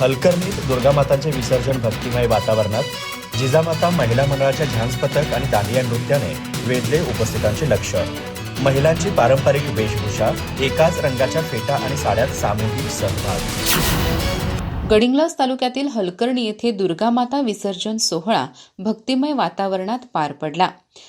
हलकर्णीत दुर्गामातांचे विसर्जन भक्तिमय वातावरणात जिजामाता महिला मंडळाच्या झांज पथक आणि दांडिया नृत्याने वेधले उपस्थितांचे लक्ष. महिलांची पारंपरिक वेशभूषा एकाच रंगाच्या फेटा आणि साड्यात सामूहिक सहभाग. गडिंग्लास तालुक्यातील हलकर्णी येथे दुर्गामाता विसर्जन सोहळा भक्तिमय वातावरणात पार पडला.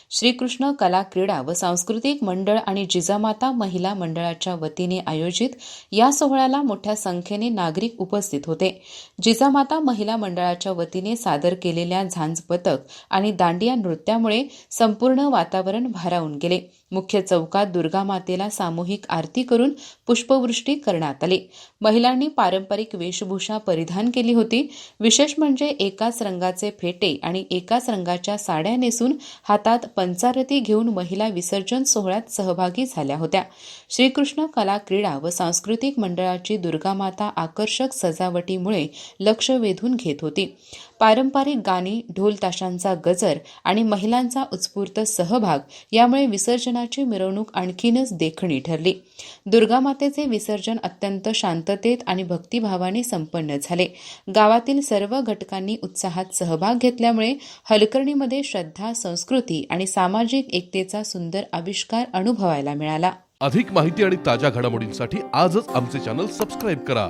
श्रीकृष्ण कला क्रीडा व सांस्कृतिक मंडळ आणि जिजामाता महिला मंडळाच्या वतीने आयोजित या सोहळ्याला मोठ्या संख्येने नागरिक उपस्थित होते. जिजामाता महिला मंडळाच्या वतीने सादर केलेल्या झांज पथक आणि दांडिया नृत्यामुळे संपूर्ण वातावरण भारावून गेले. मुख्य चौकात दुर्गामातेला सामूहिक आरती करून पुष्पवृष्टी करण्यात आली. महिलांनी पारंपरिक वेशभूषा परिधान केली होती. विशेष म्हणजे एकाच रंगाचे फेटे आणि एकाच रंगाच्या साड्या नेसून हातात हातात पंचारती घेऊन महिला विसर्जन सोहळ्यात सहभागी झाल्या होत्या. श्रीकृष्ण कला क्रीडा व सांस्कृतिक मंडळाची दुर्गामाता आकर्षक सजावटीमुळे लक्ष वेधून घेत होती. पारंपरिक गाणी ढोल ताशांचा गजर आणि महिलांचा उत्स्फूर्त सहभाग यामुळे विसर्जनाची मिरवणूक आणखीनच देखणी ठरली. दुर्गामातेचे विसर्जन अत्यंत शांततेत आणि भक्तिभावाने संपन्न झाले. गावातील सर्व घटकांनी उत्साहात सहभाग घेतल्यामुळे हलकर्णीमध्ये श्रद्धा संस्कृती आणि सामाजिक एकतेचा सुंदर आविष्कार अनुभवायला मिळाला. अधिक माहिती आणि ताज्या घडामोडींसाठी आजच आमचे चॅनल सबस्क्राईब करा.